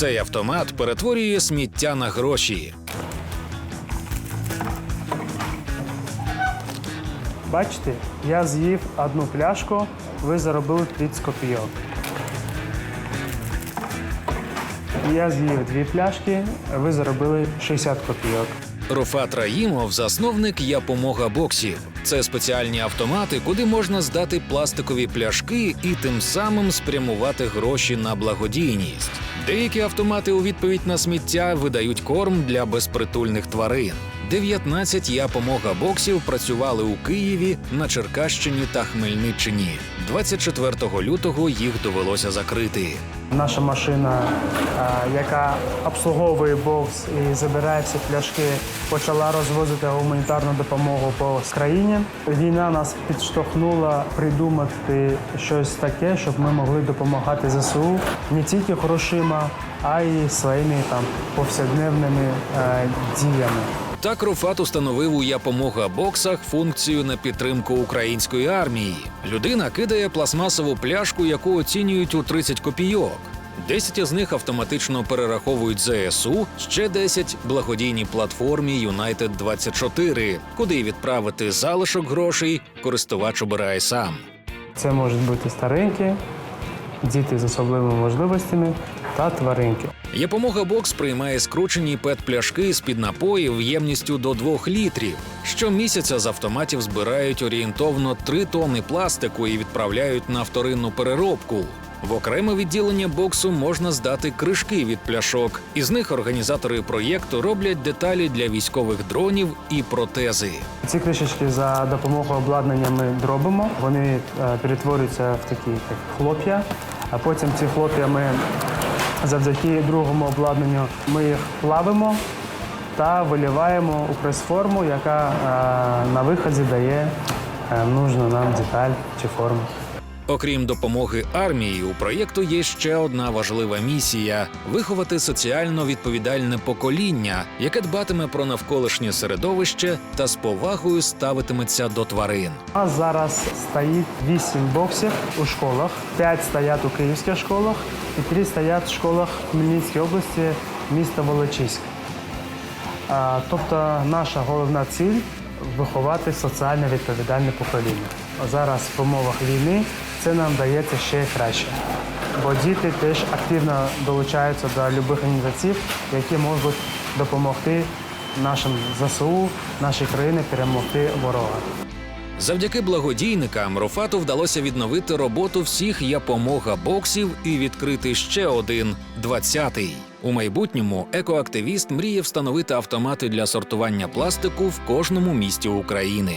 Цей автомат перетворює сміття на гроші. Бачите, я з'їв одну пляшку, ви заробили 30 копійок. Я з'їв дві пляшки, ви заробили 60 копійок. Руфат Раїмов засновник Япомога боксів. Це спеціальні автомати, куди можна здати пластикові пляшки і тим самим спрямувати гроші на благодійність. Деякі автомати у відповідь на сміття видають корм для безпритульних тварин. 19 Япомога боксів працювали у Києві, на Черкащині та Хмельниччині. 24 лютого їх довелося закрити. Наша машина, яка обслуговує бокс і забирає всі пляшки, почала розвозити гуманітарну допомогу по країні. Війна нас підштовхнула придумати щось таке, щоб ми могли допомагати ЗСУ не тільки грошима, а й своїми там повсякденними е, діями. Так Руфат установив у Япомога боксах функцію на підтримку української армії. Людина кидає пластмасову пляшку, яку оцінюють у 30 копійок. 10 з них автоматично перераховують ЗСУ, ще 10 – благодійній платформі Юнайтед 24 куди відправити залишок грошей користувач обирає сам. Це можуть бути старенькі, діти з особливими можливостями та тваринки. Япомога бокс приймає скручені пет-пляшки з-під напоїв ємністю до 2 літрів. Щомісяця з автоматів збирають орієнтовно 3 тонни пластику і відправляють на вторинну переробку. В окреме відділення боксу можна здати кришки від пляшок. Із них організатори проєкту роблять деталі для військових дронів і протези. Ці кришечки за допомогою обладнання ми дробимо. Вони е, перетворюються в такі як хлоп'я, а потім ці хлоп'я ми завдяки другому обладнанню ми їх плавимо та виливаємо у прес-форму, яка е, на виході дає е, нужну нам деталь чи форму. Окрім допомоги армії, у проєкту є ще одна важлива місія виховати соціально відповідальне покоління, яке дбатиме про навколишнє середовище та з повагою ставитиметься до тварин. У нас зараз стоїть 8 боксів у школах, 5 стоять у київських школах і 3 стоять в школах Хмельницької області міста Волочиськ. Тобто наша головна ціль виховати соціально відповідальне покоління. Зараз в умовах війни це нам дається ще краще. Бо діти теж активно долучаються до будь-яких організацій, які можуть допомогти нашим ЗСУ, нашій країні перемогти ворога. Завдяки благодійникам Руфату вдалося відновити роботу всіх Япомога боксів і відкрити ще один 20-й. У майбутньому екоактивіст мріє встановити автомати для сортування пластику в кожному місті України.